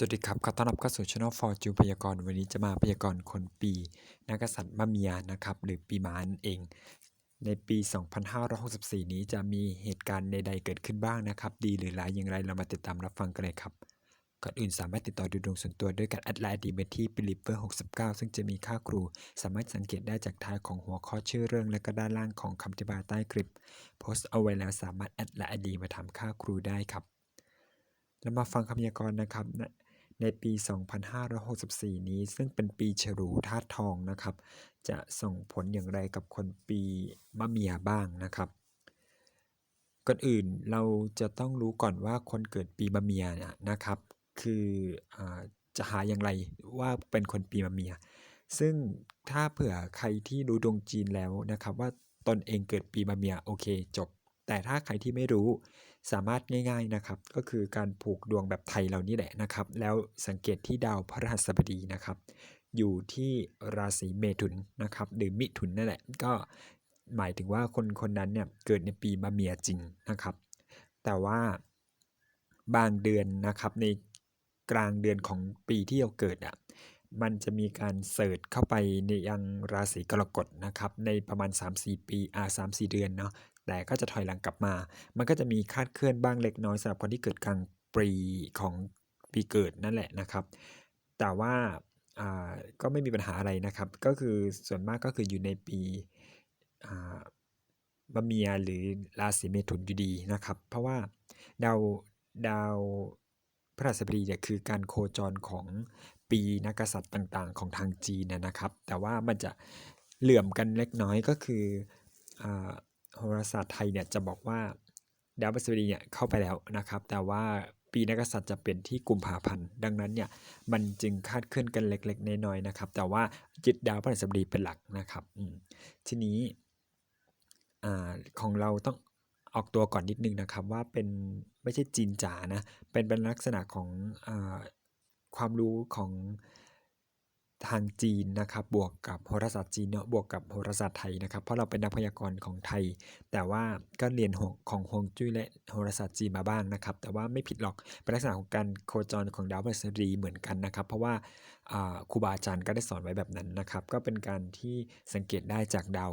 สวัสดีครับ ขอต้อนรับเข้าสู่ช่องฟอร์จูพยากรณ์ วันนี้จะมาพยากรณ์คนปีนักษัตริย์มะเมียนะครับ หรือปีม้านั่นเอง ในปี 2564 นี้จะมีเหตุการณ์ใดๆเกิดขึ้นบ้างนะครับ ดีหรือร้ายอย่างไร เรามาติดตามรับฟังกันเลยครับ ก่อนอื่นสามารถติดต่อดูดวงส่วนตัวด้วยการแอดไลน์ดีเมที่ปิลิเปอร์69 ซึ่งจะมีค่าครู สามารถสังเกตได้จากท้ายของหัวข้อชื่อเรื่อง และก็ด้านล่างของคำอธิบายใต้คลิป โพสต์เอาไว้แล้วสามารถแอดไลน์ดีมาทำค่าครูได้ครับเรามาฟังคำพยากรณ์นะครับ ในปี 2564 นี้ ซึ่งเป็นปีฉลูธาตุทองนะครับ จะส่งผลอย่างไรกับคนปีมะเมียบ้างนะครับก่อนอื่นเราจะต้องรู้ก่อนว่าคนเกิดปีมะเมียนะครับ คืออจะหาอย่างไรว่าเป็นคนปีมะเมีย ซึ่งถ้าเผื่อใครที่รู้ดวงจีนแล้วนะครับ ว่าตนเองเกิดปีมะเมียโอเคจบ แต่ถ้าใครที่ไม่รู้ สามารถง่าย ๆนะครับ ก็คือการผูกดวงแบบไทยเรานี่แหละนะครับ แล้วสังเกตที่ดาวพฤหัสบดีนะครับ อยู่ที่ราศีเมถุนนะครับหรือมิถุนนั่นแหละ ก็หมายถึงว่าคนคนนั้นเนี่ยเกิดในปีมะเมียจริงนะครับ แต่ว่าบางเดือนนะครับในกลางเดือนของปีที่เราเกิดอะมันจะมีการเสิร์ชเข้าไปในยังราศีกรกฎนะครับในประมาณ 3-4 ปีอ่า3-4 เดือนเนาะ แต่ก็จะถอยหลังกลับมา มันก็จะมีคาดเคลื่อนบ้างเล็กน้อยสำหรับคนที่เกิดกลางปีของปีเกิดนั่นแหละนะครับ แต่ว่าก็ไม่มีปัญหาอะไรนะครับ ก็คือส่วนมากก็คืออยู่ในปีอ่ามะเมียหรือราศีเมถุนอยู่ดีนะครับ เพราะว่าดาวดาวพฤหัสบดีเนี่ยคือการโคจรของปีนักกษัตริย์ต่างๆ ของทางจีนนะครับ แต่ว่ามันจะเหลื่อมกันเล็กน้อยก็คืออ โหราศาสตร์ไทยเนี่ยจะบอกว่าดาวพฤหัสบดีเนี่ยเข้าไปแล้วนะครับ แต่ว่าปีนักษัตริย์จะเป็นที่กุมภาพันธ์ดังนั้นเนี่ยมันจึงคาดเคลื่อนกันเล็ก ๆน้อยๆนะครับ แต่ว่ายึดดาวพฤหัสบดีเป็นหลักนะครับทีนี้อของเราต้องออกตัวก่อนนิดนึงนะครับว่าเป็นไม่ใช่จีนจ๋านะเป็นเป็นลักษณะของอความรู้ของ ทางจีนนะครับบวกกับโหราศาสตร์จีนเนาะบวกกับโหราศาสตร์ไทยนะครับ เพราะเราเป็นนักพยากรณ์ของไทย แต่ว่าก็เรียนของฮวงจุ้ยและโหราศาสตร์จีนมาบ้างนะครับ แต่ว่าไม่ผิดหรอกเป็นลักษณะของการโคจรของดาวพฤหัสบดีเหมือนกันนะครับ เพราะว่าครูบาอาจารย์ก็ได้สอนไว้แบบนั้นนะครับ ก็เป็นการที่สังเกตได้จากดาว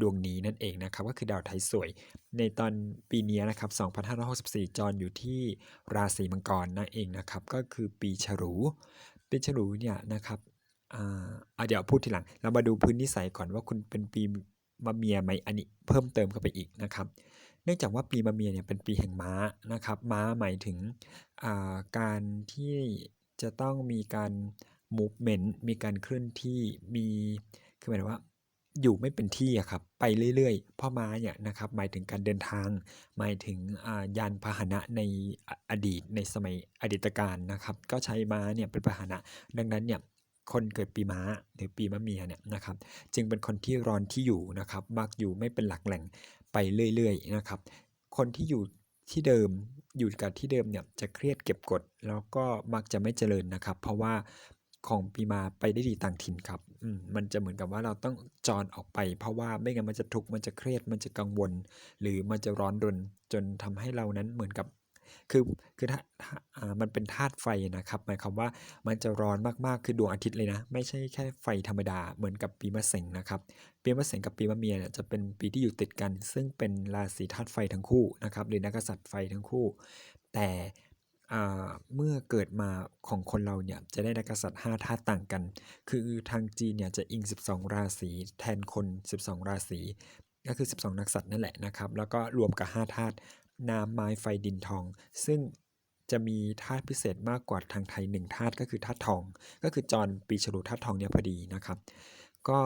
ดวงนี้นั่นเองนะครับก็คือดาวไทยสวย ในตอนปีนี้นะครับ 2564 จรอยู่ที่ราศีมังกรนั่นเองนะครับ ก็คือปีฉลูปีฉลูเนี่ยนะครับ อ่าอะเดี๋ยวพูดทีหลัง เรามาดูพื้นนิสัยก่อนว่าคุณเป็นปีมะเมียไหมอันนี้เพิ่มเติมเข้าไปอีกนะครับ เนื่องจากว่าปีมะเมียเนี่ยเป็นปีแห่งม้านะครับ ม้าหมายถึงอ่าการที่จะต้องมีการ movement มีการเคลื่อนที่มีคือหมายถึงว่าอยู่ไม่เป็นที่อะครับไปเรื่อยๆเพราะม้าเนี่ยนะครับหมายถึงการเดินทาง หมายถึงอ่ายานพาหนะในออดีตในสมัยอดีตการนะครับ ก็ใช้ม้าเนี่ยเป็นพาหนะ ดังนั้นเนี่ย คนเกิดปีม้าหรือปีมะเมียเนี่ยนะครับจึงเป็นคนที่ร้อนที่อยู่นะครับมักอยู่ไม่เป็นหลักแหล่งไปเรื่อยๆนะครับคนที่อยู่ที่เดิมอยู่กับที่เดิมเนี่ยจะเครียดเก็บกด แล้วก็มักจะไม่เจริญนะครับ เพราะว่าของปีมาไปได้ดีต่างถิ่นครับอืมมันจะเหมือนกับว่าเราต้องจรออกไป เพราะว่าไม่งั้นมันจะทุกข์มันจะเครียดมันจะกังวล หรือมันจะร้อนรนจนทำให้เรานั้นเหมือนกับ คือคือถ้าถ้าอ่ามันเป็นธาตุไฟนะครับ หมายความว่ามันจะร้อนมากๆ คือดวงอาทิตย์เลยนะ ไม่ใช่แค่ไฟธรรมดาเหมือนกับปีมะเส็งนะครับ ปีมะเส็งกับปีมะเมียเนี่ยจะเป็นปีที่อยู่ติดกัน ซึ่งเป็นราศีธาตุไฟทั้งคู่นะครับหรือนักษัตริย์ไฟทั้งคู่ แต่อ่าเมื่อเกิดมาของคนเราเนี่ยจะได้นักกษัตริย์5ธาตุต่างกัน คือทางจีนเนี่ยจะอิง 12 ราศีแทนคน 12 ราศีก็คือ 12 นักษัตริย์นั่นแหละนะครับ แล้วก็รวมกับ 5 ธาตุ น้ำไม้ไฟดินทอง ซึ่งจะมีธาตุพิเศษมากกว่าทางไทย1ธาตุก็คือธาตุทอง ก็คือจรปีฉลูธาตุทองเนี่ยพอดีนะครับ ก็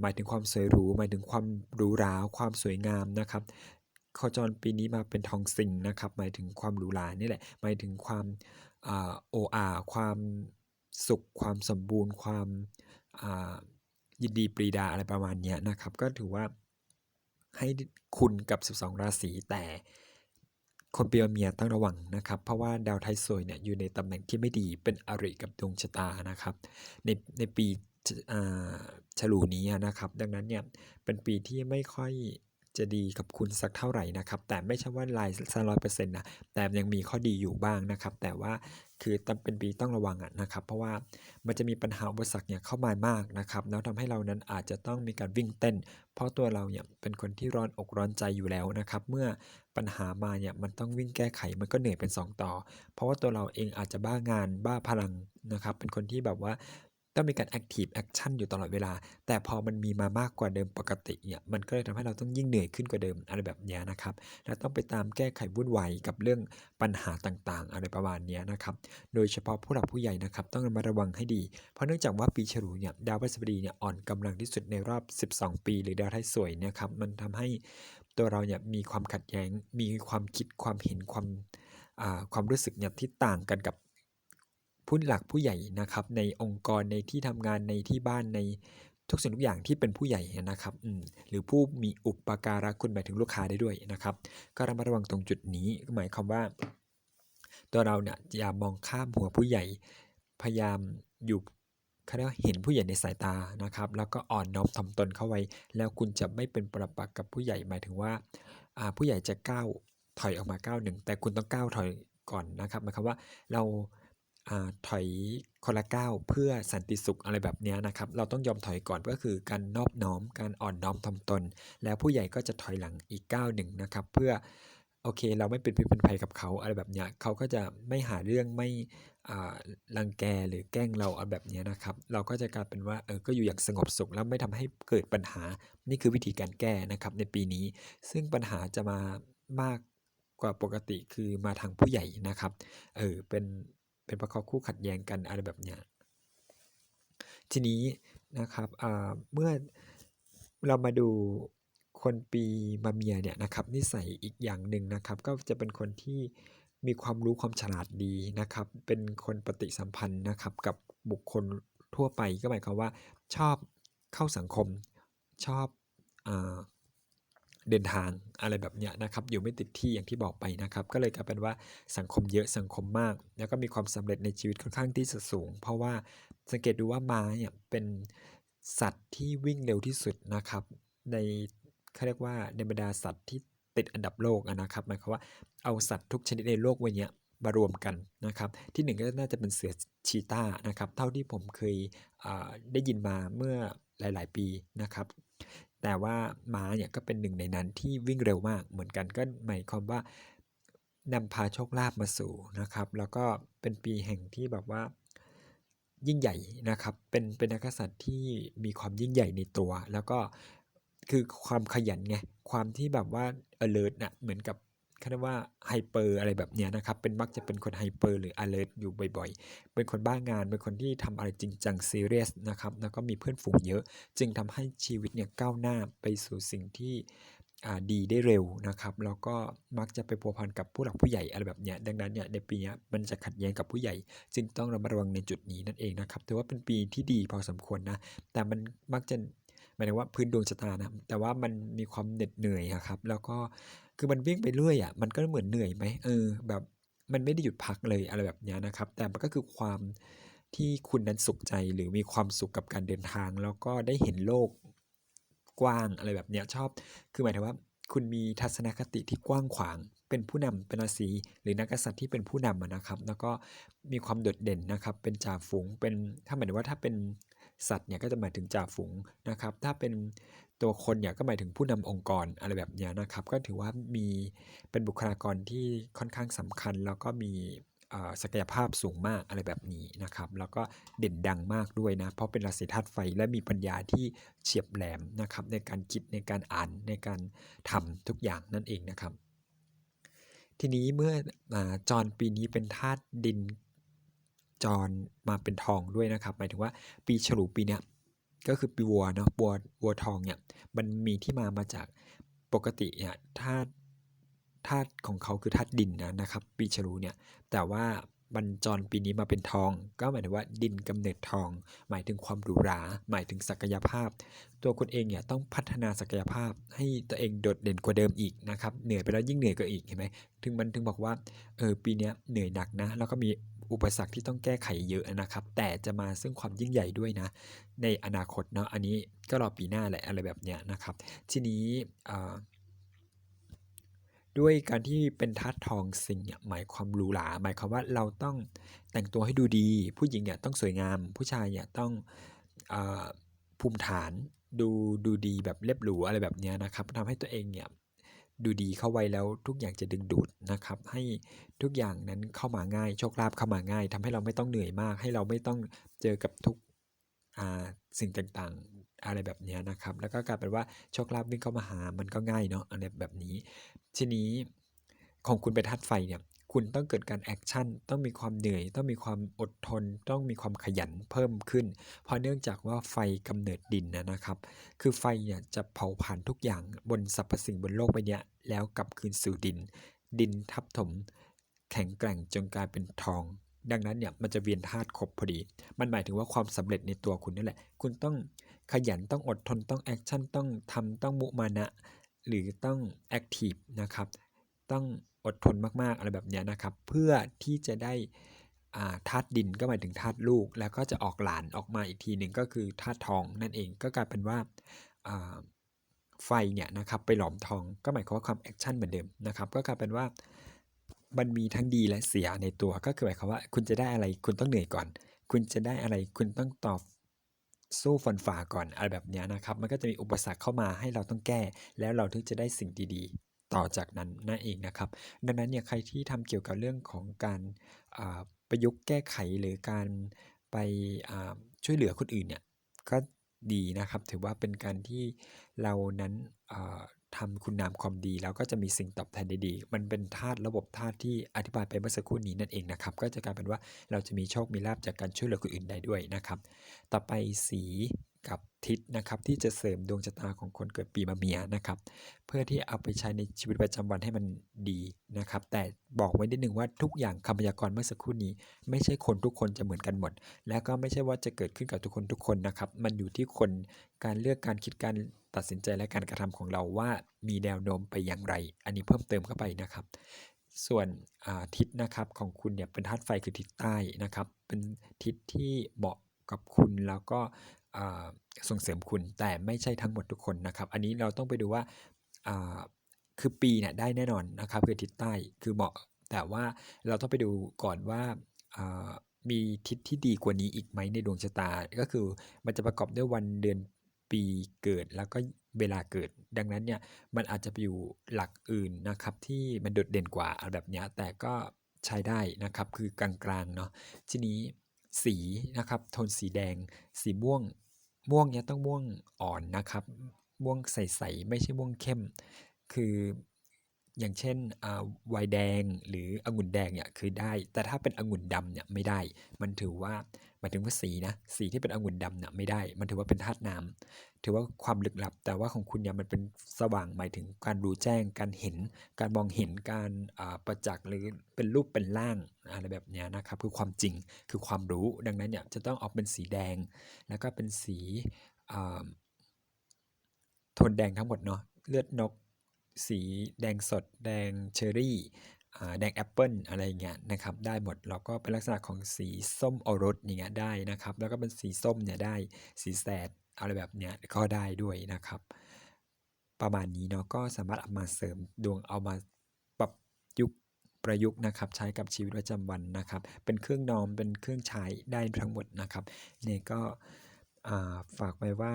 หมายถึงความสวยหรูหมายถึงความหรูหราความสวยงามนะครับโคจรปีนี้มาเป็นทองสิงนะครับ หมายถึงความหรูหรานี่แหละ หมายถึงความอ่าโออาความสุขความสมบูรณ์ ความยินดีปรีดาอะไรประมาณนี้นะครับ ก็ถือว่า ให้คุณกับ 12 ราศีแต่คนปีมะเมียต้องระวังนะครับ เพราะว่าดาวไทยสวยเนี่ยอยู่ในตำแหน่งที่ไม่ดีเป็นอริกับดวงชะตานะครับ ในในปีอ่าฉลูนี้นะครับ ดังนั้นเนี่ยเป็นปีที่ไม่ค่อย จะดีกับคุณสักเท่าไหร่นะครับ แต่ไม่ใช่ว่าลายซะร้อยเปอร์เซ็นต์นะแต่ยังมีข้อดีอยู่บ้างนะครับ แต่ว่าคือต้องเป็นปีต้องระวังอะนะครับ เพราะว่ามันจะมีปัญหาอุปสรรคเนี่ยเข้ามามากนะครับแล้วทำให้เรานั้นอาจจะต้องมีการวิ่งเต้น เพราะตัวเราเนี่ยเป็นคนที่ร้อนอกร้อนใจอยู่แล้วนะครับ เมื่อปัญหามาเนี่ยมันต้องวิ่งแก้ไขมันก็เหนื่อยเป็นสองต่อ เพราะว่าตัวเราเองอาจจะบ้างานบ้าพลังนะครับ เป็นคนที่แบบว่า ต้องมีการ active action อยู่ตลอดเวลา แต่พอมันมีมามากกว่าเดิมปกติเนี่ยมันก็เลยทำให้เราต้องยิ่งเหนื่อยขึ้นกว่าเดิมอะไรแบบนี้นะครับ และต้องไปตามแก้ไขวุ่นวายกับเรื่องปัญหาต่างๆ อะไรประมาณนี้นะครับ โดยเฉพาะผู้หลักผู้ใหญ่นะครับต้องระมัดระวังให้ดี เพราะเนื่องจากว่าปีฉลูเนี่ยดาวพฤหัสบดีเนี่ยอ่อนกำลังที่สุดในรอบ 12 ปี หรือดาวไทยสวยเนะครับมันทำให้ตัวเราเนี่ยมีความขัดแย้ง มีความคิดความเห็นความความรู้สึกเนี่ยที่ต่างกันกับ ผู้หลักผู้ใหญ่นะครับ ในองค์กรในที่ทำงานในที่บ้านในทุกสิ่งทุกอย่างที่เป็นผู้ใหญ่นะครับหรือผู้มีอุปการะคุณหมายถึงลูกค้าได้ด้วยนะครับ ก็ระมัดระวังตรงจุดนี้หมายความว่า ตัวเราเนี่ยอย่ามองข้ามหัวผู้ใหญ่ พยายามอยู่เขาเรียกว่าเห็นผู้ใหญ่ในสายตานะครับ แล้วก็อ่อนน้อมถ่อมตนเข้าไว้ แล้วคุณจะไม่เป็นปรปักษ์กับผู้ใหญ่หมายถึงว่า ผู้ใหญ่จะก้าวถอยออกมาก้าวหนึ่งแต่คุณต้องก้าวถอยก่อนนะครับหมายความว่าเรา ถอยคนละก้าวเพื่อสันติสุขอะไรแบบนี้นะครับ เราต้องยอมถอยก่อนก็คือการนอบน้อม การอ่อนน้อมถ่อมตน แล้วผู้ใหญ่ก็จะถอยหลังอีกก้าวหนึ่งนะครับ เพื่อโอเค เราไม่เป็นพิษเป็นภัยกับเขาอะไรแบบนี้เขาก็จะไม่หาเรื่องไม่รังแกหรือแกล้งเราอะไรแบบนี้นะครับ เราก็จะกลายเป็นว่าเออก็อยู่อย่างสงบสุข แล้วไม่ทำให้เกิดปัญหา นี่คือวิธีการแก้นะครับในปีนี้ ซึ่งปัญหาจะมามากกว่าปกติคือมาทางผู้ใหญ่นะครับ เออเป็น เป็นเพราะเขาคู่ขัดแย้งกันอะไรแบบเนี้ยทีนี้นะครับเมื่อเรามาดูคนปีมะเมียเนี่ยนะครับนิสัยอีกอย่างหนึ่งนะครับก็จะเป็นคนที่มีความรู้ความฉลาดดีนะครับ เป็นคนปฏิสัมพันธ์นะครับกับบุคคลทั่วไปก็หมายความว่าชอบเข้าสังคมชอบอ เดินทางอะไรแบบเนี้ยนะครับ อยู่ไม่ติดที่อย่างที่บอกไปนะครับ ก็เลยกลายเป็นว่าสังคมเยอะสังคมมาก แล้วก็มีความสำเร็จในชีวิตค่อนข้างที่จะสูง เพราะว่าสังเกตดูว่าม้าเนี่ยเป็นสัตว์ที่วิ่งเร็วที่สุดนะครับ ในเขาเรียกว่าในบรรดาสัตว์ที่ติดอันดับโลกนะครับหมายความว่าเอาสัตว์ทุกชนิดในโลกว้เนี้ยมารวมกันนะครับ ที่หนึ่งก็น่าจะเป็นเสือชีตานะครับ เท่าที่ผมเคยได้ยินมาเมื่อหลาย ๆ ปีนะครับ แต่ว่าม้าเนี่ยก็เป็นหนึ่งในนั้นที่วิ่งเร็วมากเหมือนกันก็หมายความว่านำพาโชคลาภมาสู่นะครับ แล้วก็เป็นปีแห่งที่แบบว่ายิ่งใหญ่นะครับ เป็นเป็นนักษัตริย์ที่มีความยิ่งใหญ่ในตัว แล้วก็คือความขยันไงความที่แบบว่า alert น่ะเหมือนกับ เขาเรียกว่าไฮเปอร์อะไรแบบเนี้ยนะครับ เป็นมักจะเป็นคนไฮเปอร์หรือ alert อยู่บ่อยๆ เป็นคนบ้างาน เป็นคนที่ทำอะไรจริงจังซีเรียสนะครับ แล้วก็มีเพื่อนฝูงเยอะ จึงทำให้ชีวิตเนี่ยก้าวหน้าไปสู่สิ่งที่อ่าดีได้เร็วนะครับ แล้วก็มักจะไปพัวพันกับผู้หลักผู้ใหญ่อะไรแบบเนี้ย ดังนั้นเนี่ยในปีนี้มันจะขัดแย้งกับผู้ใหญ่ จึงต้องระมัดระวังในจุดนี้นั่นเองนะครับ ถือว่าเป็นปีที่ดีพอสมควรนะ แต่มันมักจะหมายถึงว่าพื้นดวงชะตานะ แต่ว่ามันมีความเหน็ดเหนื่อยครับ แล้วก็ คือมันวิ่งไปเรื่อยอะมันก็เหมือนเหนื่อยไหมเออ แบบมันไม่ได้หยุดพักเลยอะไรแบบนี้นะครับ แต่มันก็คือความที่คุณนั้นสุขใจหรือมีความสุขกับการเดินทาง แล้วก็ได้เห็นโลกกว้างอะไรแบบเนี้ยชอบ คือหมายถึงว่า คุณมีทัศนคติที่กว้างขวาง เป็นผู้นำเป็นราศีหรือนักกษัตริย์ที่เป็นผู้นำนะครับ แล้วก็มีความโดดเด่นนะครับ เป็นจ่าฝูงเป็นถ้าหมายถึงว่าถ้าเป็นสัตว์เนี่ยก็จะหมายถึงจ่าฝูงนะครับ ถ้าเป็น ตัวคนเนี่ยก็หมายถึงผู้นำองค์กรอะไรแบบนี้นะครับ ก็ถือว่ามีเป็นบุคลากรที่ค่อนข้างสำคัญ แล้วก็มีศักยภาพสูงมากอะไรแบบนี้นะครับ แล้วก็เด่นดังมากด้วยนะ เพราะเป็นราศีธาตุไฟและมีปัญญาที่เฉียบแหลมนะครับ ในการคิดในการอ่านในการทำทุกอย่างนั่นเองนะครับ ทีนี้เมื่ออาจรปีนี้เป็นธาตุดินจรมาเป็นทองด้วยนะครับ หมายถึงว่าปีฉลูปีเนี้ย ก็คือปีวัวเนาะวัววัวทองเนี่ยมันมีที่มามาจากปกติเนี่ยธาตุธาตุของเขาคือธาตุดินนะนะครับ ปีฉลูเนี่ยแต่ว่าบรรจรปีนี้มาเป็นทอง ก็หมายถึงว่าดินกำเนิดทอง หมายถึงความหรูหรา หมายถึงศักยภาพ ตัวคุณเองเนี่ยต้องพัฒนาศักยภาพให้ตัวเองโดดเด่นกว่าเดิมอีกนะครับเหนื่อยไปแล้วยิ่งเหนื่อยกว่าอีกเห็นไหมถึงมันถึงบอกว่าเออปีนี้เหนื่อยหนักนะ แล้วก็มี อุปสรรคที่ต้องแก้ไขเยอะนะครับ แต่จะมาซึ่งความยิ่งใหญ่ด้วยนะ ในอนาคตเนาะอันนี้ก็รอปีหน้าแหละอะไรแบบเนี้ยนะครับ ทีนี้ด้วยการที่เป็นธาตุทองสิ่งเนี่ยหมายความหรูหราหมายความว่าเราต้องแต่งตัวให้ดูดี ผู้หญิงเนี่ยต้องสวยงาม ผู้ชายเนี่ยต้องอภูมิฐานดูดูดีแบบเรียบหรูอะไรแบบเนี้ยนะครับทำให้ตัวเองเนี่ย ดูดีเข้าไว้แล้วทุกอย่างจะดึงดูดนะครับ ให้ทุกอย่างนั้นเข้ามาง่ายโชคลาภเข้ามาง่ายทำให้เราไม่ต้องเหนื่อยมาก ให้เราไม่ต้องเจอกับทุกอ่าสิ่งต่างๆ อะไรแบบนี้นะครับ แล้วก็กลายเป็นว่าโชคลาภวิ่งเข้ามาหามันก็ง่ายเนาะอะไรแบบนี้ ทีนี้ของคุณเป็นธาตุไฟเนี่ย คุณต้องเกิดการแอคชั่น ต้องมีความเหนื่อย ต้องมีความอดทน ต้องมีความขยันเพิ่มขึ้น เพราะเนื่องจากว่าไฟกำเนิดดินนะครับ คือไฟเนี่ยจะเผาผลาญทุกอย่างบนสรรพสิ่งบนโลกใบเนี้ยแล้วกลับคืนสู่ดิน ดินทับถม แข็งแกร่งจนกลายเป็นทอง ดังนั้นเนี่ยมันจะเวียนธาตุครบพอดี มันหมายถึงว่าความสำเร็จในตัวคุณนั่นแหละ คุณต้องขยันต้องอดทนต้องแอคชั่นต้องทำต้องมุมานะ หรือต้องแอคทีฟนะครับ ต้อง อดทนมากๆอะไรแบบเนี้ยนะครับ เพื่อที่จะได้ธาตุดินก็หมายถึงธาตุลูก แล้วก็จะออกหลานออกมาอีกทีหนึ่งก็คือธาตุทองนั่นเองก็กลายเป็นว่าไฟเนี่ยนะครับไปหลอมทองก็หมายความว่าความแอคชั่นเหมือนเดิมนะครับก็กลายเป็นว่ามันมีทั้งดีและเสียในตัวก็คือหมายความว่าคุณจะได้อะไรคุณต้องเหนื่อยก่อน คุณจะได้อะไรคุณต้องตอบสู้ฟันฝ่าก่อนอะไรแบบเนี้ยนะครับ มันก็จะมีอุปสรรคเข้ามาให้เราต้องแก้ แล้วเราถึงจะได้สิ่งดีๆ ต่อจากนั้นนั่นเองนะครับ ดังนั้นเนี่ยใครที่ทำเกี่ยวกับเรื่องของการประยุกต์แก้ไขหรือการไปช่วยเหลือคนอื่นเนี่ยก็ดีนะครับ ถือว่าเป็นการที่เรานั้นอ่าทำคุณงามความดีแล้วก็จะมีสิ่งตอบแทนดีๆ มันเป็นธาตุระบบธาตุที่อธิบายไปเมื่อสักครู่นี้นั่นเองนะครับ ก็จะกลายเป็นว่าเราจะมีโชค มีลาภจากการช่วยเหลือคนอื่นได้ด้วยนะครับ ต่อไปสี กับทิศนะครับที่จะเสริมดวงชะตาของคนเกิดปีมะเมียนะครับเพื่อที่เอาไปใช้ในชีวิตประจำวันให้มันดีนะครับ แต่บอกไว้นิดนึงว่าทุกอย่างคำพยากรณ์เมื่อสักครู่นี้ ไม่ใช่คนทุกคนจะเหมือนกันหมด แล้วก็ไม่ใช่ว่าจะเกิดขึ้นกับทุกคนทุกคนนะครับ มันอยู่ที่คนการเลือกการคิดการตัดสินใจและการกระทำของเราว่ามีแนวโน้มไปอย่างไร อันนี้เพิ่มเติมเข้าไปนะครับ ส่วนทิศนะครับของคุณเนี่ยเป็นธาตุไฟคือทิศใต้นะครับ เป็นทิศที่เหมาะกับคุณแล้วก็ ส่งเสริมคุณแต่ไม่ใช่ทั้งหมดทุกคนนะครับ อันนี้เราต้องไปดูว่าคือปีเนี่ยได้แน่นอนนะครับคือทิศใต้คือเหมาะ แต่ว่าเราต้องไปดูก่อนว่ามีทิศที่ดีกว่านี้อีกไหมในดวงชะตา ก็คือมันจะประกอบด้วยวันเดือนปีเกิดแล้วก็เวลาเกิด ดังนั้นเนี่ยมันอาจจะไปอยู่หลักอื่นนะครับที่มันโดดเด่นกว่าอะไรแบบนี้แต่ก็ใช้ได้นะครับคือกลางๆเนาะทีนี้สีนะครับโทนสีแดง สีม่วง ม่วงเนี้ยต้องม่วงอ่อนนะครับ ม่วงใสๆไม่ใช่ม่วงเข้ม คือ อย่างเช่นอ่าไวน์แดงหรือองุ่นแดงเนี่ยคือได้ แต่ถ้าเป็นองุ่นดำเนี่ยไม่ได้ มันถือว่าหมายถึงว่าสีนะสีที่เป็นองุ่นดำเนี่ยไม่ได้ มันถือว่าเป็นธาตุน้ำถือว่าความลึกลับ แต่ว่าของคุณเนี่ยมันเป็นสว่างหมายถึงการรู้แจ้ง การเห็น การมองเห็นการประจักษ์หรือเป็นรูปเป็นร่างอะไรแบบเนี้ยนะครับคือความจริงคือความรู้ดังนั้นเนี่ยจะต้องออกเป็นสีแดง แล้วก็เป็นสีโทนแดงทั้งหมดเนาะเลือดนก สีแดงสด แดงเชอรี่แดงแอปเปิลอะไรเงี้ยนะครับได้หมดแล้วก็เป็นลักษณะของสีส้มอรสอย่างเงี้ยได้นะครับ แล้วก็เป็นสีส้มเนี่ยได้สีแสดอะไรแบบเนี้ยก็ได้ด้วยนะครับ ประมาณนี้เนาะก็สามารถเอามาเสริมดวงเอามาปรับยุกต์ประยุกต์นะครับ ใช้กับชีวิตประจำวันนะครับ เป็นเครื่องนอมเป็นเครื่องใช้ได้ทั้งหมดนะครับเนี่ยก็ฝากไว้ว่า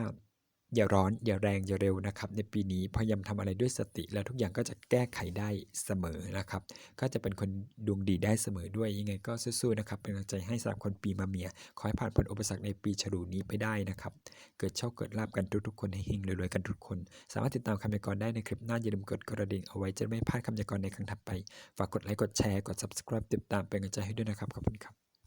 อย่าร้อนอย่าแรงอย่าเร็วนะครับ ในปีนี้พยายามทำอะไรด้วยสติ แล้วทุกอย่างก็จะแก้ไขได้เสมอนะครับ ก็จะเป็นคนดวงดีได้เสมอด้วยยังไงก็สู้ๆนะครับ เป็นกำลังใจให้สำหรับคนปีมะเมีย ขอให้ผ่านพ้นอุปสรรคในปีฉลูนี้ไปได้นะครับ เกิดโชคเกิดลาบกันทุกๆคนให้เฮงรวยๆกันทุกคน สามารถติดตามคำยากรณ์ได้ในคลิปหน้าอย่าลืมกดกระดิ่งเอาไว้จะไม่พลาดคำยากรณ์ในครั้งถัดไปฝากกดไลค์กดแชร์กด subscribe ติดตามเป็นกำลังใจให้ด้วยนะครับขอบคุณครับ